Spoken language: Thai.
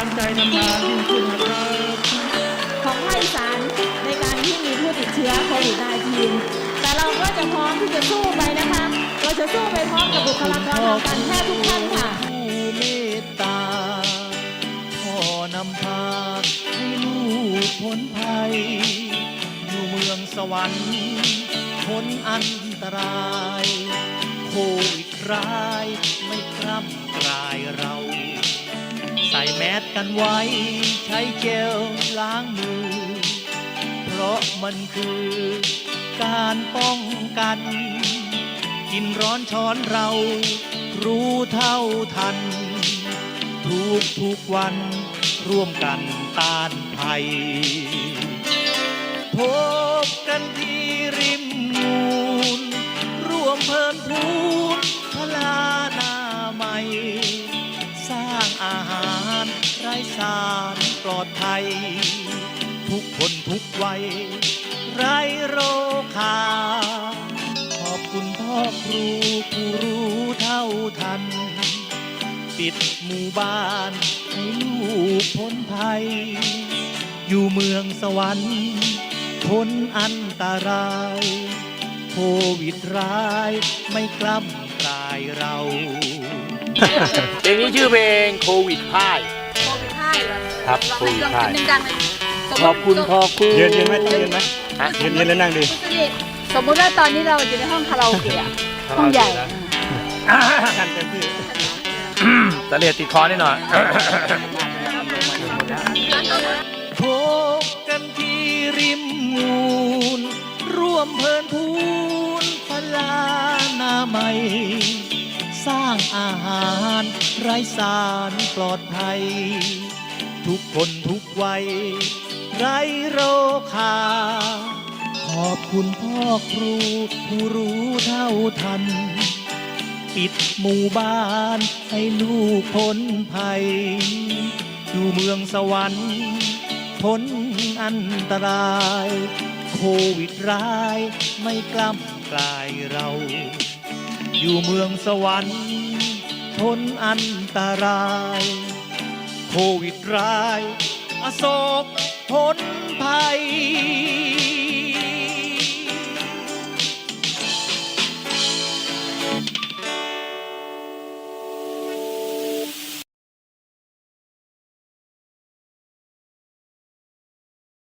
ลังใจนำมานยิ่งขึ้นนะครับของภาคอีสานในการที่มีผู้ติดเชื้อโควิด -19 แต่เราก็จะพร้อมที่จะสู้ไปนะคะ เราจะสู้ไปพร้อมกับบุคลากรทางการแพทย์ทุกท่านค่ะเมตตาพ่อนำพาให้ลูกพ้นภัย อยู่เมืองสวรรค์พ้นอันตรายโควิดร้ายไม่คร่ำกลายเรา ส่แมสกันไว้ ใช้เจลล้างมือ เพราะมันคือการป้องกัน กินร้อนช้อนเรารู้เท่าทัน ทุกทุกวันร่วมกันต้านภัย พบกันที่ริมนูนร่วมเพิ่มพูนพลา สารปลอดภัย ทุกคนทุกวัยไรโรคา ขอบคุณพ่อครูผู้รู้เท่าทัน ปิดหมู่บ้านให้ลูกพ้นภัย อยู่เมืองสวรรค์พ้นอันตราย โควิดร้ายไม่กล้ำกลายเรา เพลงนี้ชื่อเพลงโควิดพ่าย ควิดพ่ายเหรอครับโควิดพ่ายลองคิดดังๆเลยสมขอบคุณขอบคุณยืนยืนไหมต้องยืนไหมฮะยืนยืนแล้วนั่งดิสมมุติว่าตอนนี้เราอยู่ในห้องคาราโอเกะอะห้องใหญ่กันเต็มที่ตะเลียดติดคอนิดหน่อย พบกันที่ริมมูล ร่วมเพลินพูนพลานามัยสร้างอาหารไร้สารปลอดภัยทุก คนทุกวัยไรโรคา ขอบคุณพ่อครูผู้รู้เท่าทัน ปิดหมู่บ้านให้ลูกพ้นภัย อยู่เมืองสวรรค์พ้นอันตราย โควิดร้ายไม่กล้ำกลายเรา อยู่เมืองสวรรค์พ้นอันตราย โควิดร้าย อโศกพ้น